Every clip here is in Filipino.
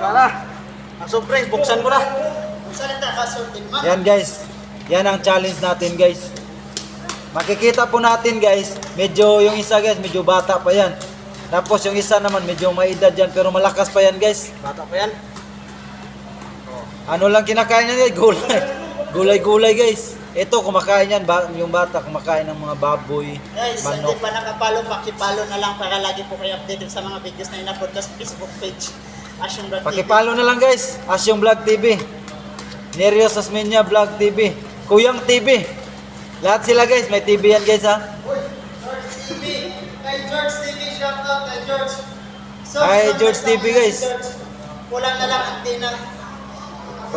Tara. Ang surprise, buksan ko na. Yan guys. Yan ang challenge natin guys. Makikita po natin guys, medyo yung isa guys, medyo bata pa yan. Tapos yung isa naman medyo may edad yan pero malakas pa yan guys. Bata pa yan. Ano lang kinakain niya guys? Gulay. Gulay-gulay guys. Ito kumakain yan, ba- yung bata kumakain ng mga baboy, Guys, hindi manok. pa nakapalo, pakipalo na lang para lagi po kayo updated sa mga videos na in-upload sa Facebook page. Asyong TV. Pakipalo na lang guys, Asyong Vlog TV. Nerio Sasminya Vlog TV. Kuyang TV. Lahat sila guys, may TV yan guys ha. George TV. Kay George TV, shout out kay George. So, so, George so, TV, guys. George. Kulang na lang antena.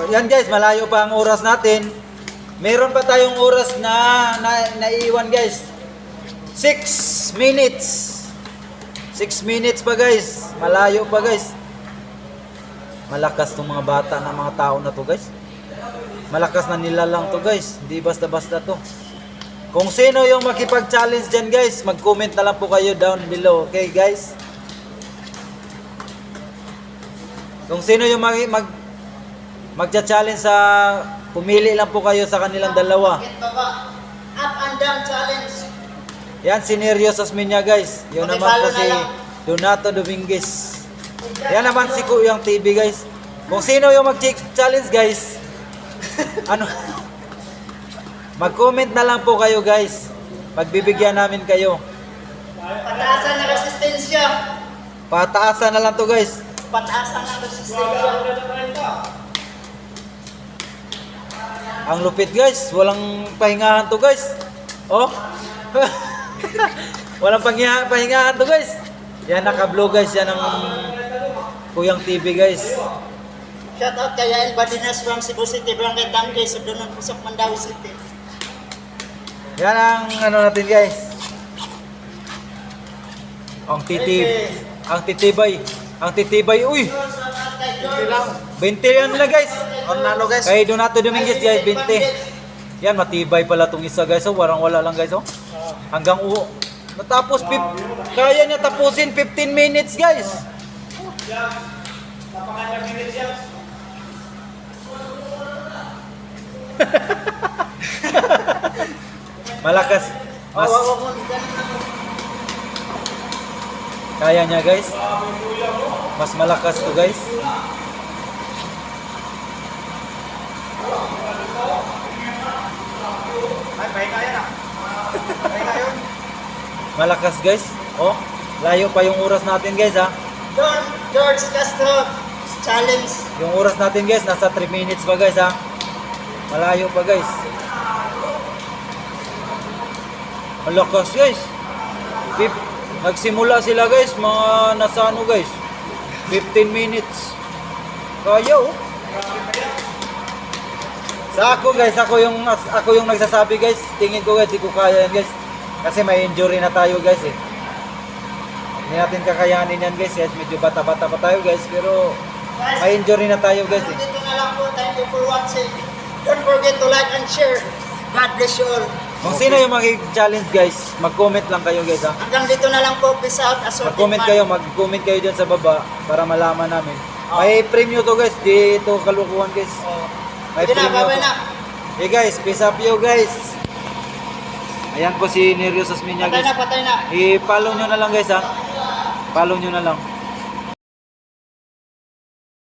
Yan guys, malayo pa ang oras natin. Meron pa tayong oras na, na naiiwan guys. 6 minutes. 6 minutes pa guys. Malayo pa guys. Malakas tong mga bata ng mga tao na to guys. Malakas na nila lang to guys. Hindi basta-basta to. Kung sino yung makipag-challenge dyan guys, mag-comment na lang po kayo down below. Okay guys? Kung sino yung mag, mag magcha-challenge sa pumili lang po kayo sa kanilang dalawa. Up and down challenge. Yan si Nerio Sasminya guys. Yun Okay, naman po na si. Donato Dominguez. Yan naman si Kuyang TV guys. Kung sino yung mag-challenge guys, ano, mag-comment na lang po kayo guys. Pagbibigyan namin kayo. Pataasan ng resistensya. Pataasan na lang to guys. Pataasan ng resistensya. Ang lupit guys, walang pahingahan to guys. Oh. walang pahinga, pahingahan to guys. Yan naka-blue guys, yan ang Kuyang TV guys. Shout out kay Yael Badinas from Cebu City, Barangay Tangkay, Sudunon, Pusok, Mandawi City. Yan ang ano natin guys. Ang titib, ang titibay, ang titibay. Uy, Shout out kay George. 20 yan na guys. Ornano guys. Kay Donato Dominguez guys, 20. Yan, matibay pala tong isa guys. Oh, warang wala lang guys. Oh. Hanggang uho. Natapos, pip, kaya niya tapusin 15 minutes guys. Malakas. Mas kaya niya guys. Mas malakas to guys. Ah. Malakas guys. Oh, layo pa yung oras natin guys ha. George, George Castro challenge. Yung oras natin guys, nasa 3 minutes pa guys ha. Malayo pa guys. Malakas guys. Nagsimula sila guys, mga nasa ano guys. 15 minutes. Kaya. Sa ako guys, ako yung ako yung nagsasabi guys. Tingin ko guys, di ko kaya yan guys. Kasi may injury na tayo guys eh. Hindi natin kakayanin yan guys. Yes, medyo bata-bata pa tayo guys. Pero Guys, may injury na tayo guys eh. dito na lang po. Thank you for watching. Don't forget to like and share. God bless you all. Kung sino yung mag-challenge guys, mag-comment lang kayo guys ha. Hanggang dito na lang po. Peace out. Mag-comment kayo, mag-comment kayo dyan sa baba para malaman namin. May premium to guys, di ito kalukuhan guys. Oh. May Sige na, premium bye-bye to. na. Hey guys, peace up you guys. Ayan po si Nerio Sasminya Patay guys. na, patay na. I-follow nyo na lang guys ha. Follow nyo na lang.